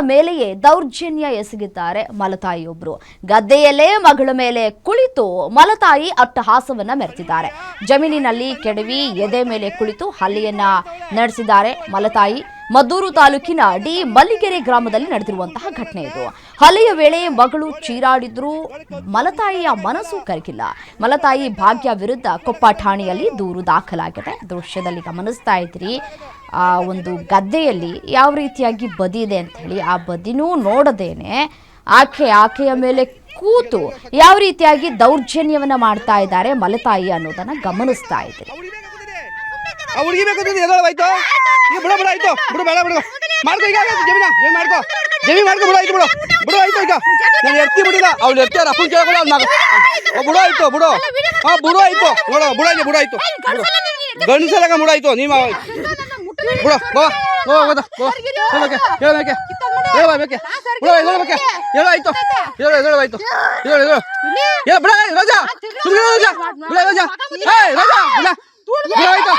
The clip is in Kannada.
ಮೇಲೆಯೇ ದೌರ್ಜನ್ಯ ಎಸಗಿದ್ದಾರೆ ಮಲತಾಯಿಯೊಬ್ರು. ಗದ್ದೆಯಲ್ಲೇ ಮಗಳ ಮೇಲೆ ಕುಳಿತು ಮಲತಾಯಿ ಅಟ್ಟಹಾಸವನ್ನ ಮೆರೆತಿದ್ದಾರೆ. ಜಮೀನಿನಲ್ಲಿ ಕೆಡವಿ ಎದೆ ಮೇಲೆ ಕುಳಿತು ಹಲ್ಲಿಯನ್ನ ನಡೆಸಿದ್ದಾರೆ ಮಲತಾಯಿ. ಮದ್ದೂರು ತಾಲೂಕಿನ ಡಿ ಮಲ್ಲಿಗೆರೆ ಗ್ರಾಮದಲ್ಲಿ ನಡೆದಿರುವಂತಹ ಘಟನೆ ಇದು. ಹಲೆಯ ವೇಳೆ ಮಗಳು ಚೀರಾಡಿದ್ರೂ, ಮಲತಾಯಿಯ ಮನಸ್ಸು ಕರಗಿಲ್ಲ. ಮಲತಾಯಿ ಭಾಗ್ಯ ವಿರುದ್ಧ ಕೊಪ್ಪ ಠಾಣೆಯಲ್ಲಿ ದೂರು ದಾಖಲಾಗಿದೆ. ದೃಶ್ಯದಲ್ಲಿ ಗಮನಿಸ್ತಾ ಇದ್ರಿ ಆ ಒಂದು ಗದ್ದೆಯಲ್ಲಿ ಯಾವ ರೀತಿಯಾಗಿ ಬದಿ ಇದೆ ಅಂತ ಹೇಳಿ ಆ ಬದಿನೂ ನೋಡದೇನೆ ಆಕೆ ಆಕೆಯ ಮೇಲೆ ಕೂತು ಯಾವ ರೀತಿಯಾಗಿ ದೌರ್ಜನ್ಯವನ್ನ ಮಾಡ್ತಾ ಇದ್ದಾರೆ ಮಲತಾಯಿ ಅನ್ನೋದನ್ನ ಗಮನಿಸ್ತಾ ಇದ್ರಿ ಆ ಹುಡುಗಿ ಬೇಕು ಅಂತ ಎದೋಳವಾಯ್ತು ಈಗ ಬಿಡು ಬಿಡು ಆಯ್ತು ಬಿಡು ಬೇಡ ಬಿಡು ಮಾಡ್ಕೊ ಈಗ ಆಯ್ತು ಜಮೀನ ಜಮೀನ್ ಮಾಡ್ಕೊ ಜಮೀನ್ ಮಾಡ್ಕೊ ಬಿಡು ಆಯ್ತು ಬಿಡು ಬಿಡು ಆಯ್ತು ಈಗ ನಾನು ಎತ್ತಿ ಬಿಡಿಲ್ಲ ಅವ್ಳು ಎತ್ತಿ ಅವ್ರ ಅಪ್ಪನ ಕೇಳ್ಕೊಳ್ಳೋ ಅವ್ನ ಮಗ ಬಿಡು ಆಯ್ತು ಬಿಡು ಹಾ ಬಿಡು ಆಯ್ತು ನೋಡು ಬಿಡು ಆಯ್ತು ಬಿಡು ಆಯ್ತು ಬಿಡು ಗಂಡಸಲಾಗ ಬಿಡು ಆಯ್ತು ನೀವು ಬಿಡು ಬಾ ಹೋ ಹೋದ ಹೋ ಹೇಳಕ್ಕೆ ಹೇಳಕ್ಕೆ ಹೇಳ ಬೇಕೆ ಬಿಡು ಹೇಳಬೇಕೆ ಹೇಳು ಆಯ್ತು ಹೇಳು ಹೇಳು ಆಯ್ತು ಹೇಳು ಹೇಳು ಹೇಳು ಬಿಡ ರಾಜಾ ಸುಮ್ಮನೆ ರಾಜಾ ಬಿಡ ರಾಜಾ ಏಯ್ ರಾಜಾ ಬಿಡ ಬಿಡು ಆಯ್ತು